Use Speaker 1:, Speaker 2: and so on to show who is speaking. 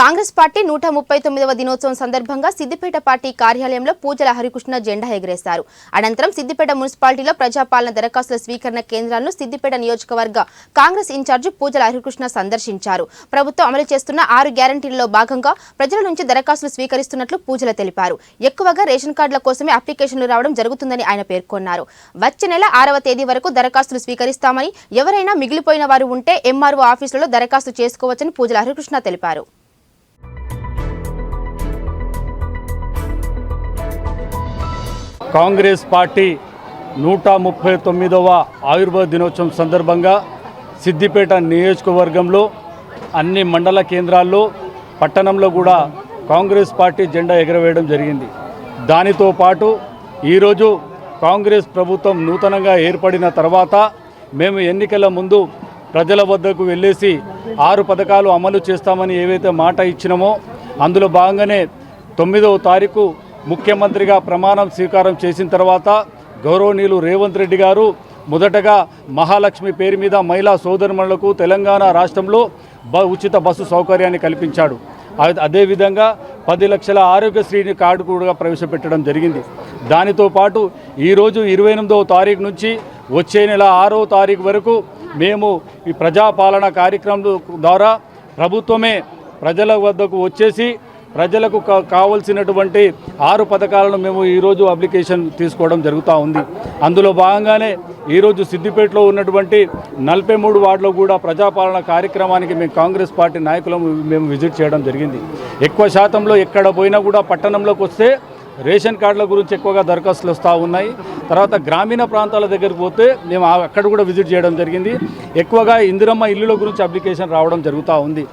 Speaker 1: Congress party నూట ముప్పై తొమ్మిదవ దినోత్సవం సందర్భంగా సిద్దిపేట పార్టీ కార్యాలయంలో పూజల హరికృష్ణ జెండా ఎగరేశారు. అనంతరం సిద్దిపేట మున్సిపాలిటీలో ప్రజాపాలన దరఖాస్తుల స్వీకరణ కేంద్రాలను సిద్దిపేట నియోజకవర్గ కాంగ్రెస్ ఇన్ఛార్జి పూజల హరికృష్ణ సందర్శించారు. ప్రభుత్వం అమలు చేస్తున్న ఆరు గ్యారంటీలలో భాగంగా ప్రజల నుంచి దరఖాస్తులు స్వీకరిస్తున్నట్లు పూజల తెలిపారు. ఎక్కువగా రేషన్ కార్డుల కోసమే అప్లికేషన్లు రావడం జరుగుతుందని ఆయన పేర్కొన్నారు. వచ్చే నెల ఆరవ తేదీ వరకు దరఖాస్తులు స్వీకరిస్తామని ఎవరైనా మిగిలిపోయిన వారు ఉంటే ఎంఆర్ఓ ఆఫీసులలో దరఖాస్తు చేసుకోవచ్చని పూజల హరికృష్ణ తెలిపారు.
Speaker 2: కాంగ్రెస్ పార్టీ నూట ముప్పై తొమ్మిదవ ఆయుర్వేద దినోత్సవం సందర్భంగా సిద్దిపేట నియోజకవర్గంలో అన్ని మండల కేంద్రాల్లో పట్టణంలో కూడా కాంగ్రెస్ పార్టీ జెండా ఎగరవేయడం జరిగింది. దానితో పాటు ఈరోజు కాంగ్రెస్ ప్రభుత్వం నూతనంగా ఏర్పడిన తర్వాత మేము ఎన్నికల ముందు ప్రజల వద్దకు వెళ్ళేసి ఆరు పథకాలు అమలు చేస్తామని ఏవైతే మాట ఇచ్చినామో అందులో భాగంగానే తొమ్మిదవ తారీఖు ముఖ్యమంత్రిగా ప్రమాణం స్వీకారం చేసిన తర్వాత గౌరవనీయులు రేవంత్ రెడ్డి గారు మొదటగా మహాలక్ష్మి పేరు మీద మహిళా సోదరుమణులకు తెలంగాణ రాష్ట్రంలో బ ఉచిత బస్సు సౌకర్యాన్ని కల్పించాడు. అదేవిధంగా పది లక్షల ఆరోగ్యశ్రీని కార్డు కూడా ప్రవేశపెట్టడం జరిగింది. దానితో పాటు ఈరోజు ఇరవై ఎనిమిదవ తారీఖు నుంచి వచ్చే నెల ఆరో తారీఖు వరకు మేము ఈ ప్రజాపాలన కార్యక్రమం ద్వారా ప్రభుత్వమే ప్రజల వద్దకు వచ్చేసి ప్రజలకు కా- కావలసినటువంటి ఆరు పథకాలను మేము ఈరోజు అప్లికేషన్ తీసుకోవడం జరుగుతూ ఉంది. అందులో భాగంగానే ఈరోజు సిద్దిపేటలో ఉన్నటువంటి నలభై మూడు వార్డులో కూడా ప్రజాపాలన కార్యక్రమానికి మేము కాంగ్రెస్ పార్టీ నాయకులను మేము విజిట్ చేయడం జరిగింది. ఎక్కువ శాతంలో ఎక్కడ పోయినా కూడా పట్టణంలోకి వస్తే రేషన్ కార్డుల గురించి ఎక్కువగా దరఖాస్తులు వస్తూ ఉన్నాయి. తర్వాత గ్రామీణ ప్రాంతాల దగ్గరికి పోతే మేము అక్కడ కూడా విజిట్ చేయడం జరిగింది. ఎక్కువగా ఇందిరమ్మ ఇల్లుల గురించి అప్లికేషన్ రావడం జరుగుతూ ఉంది.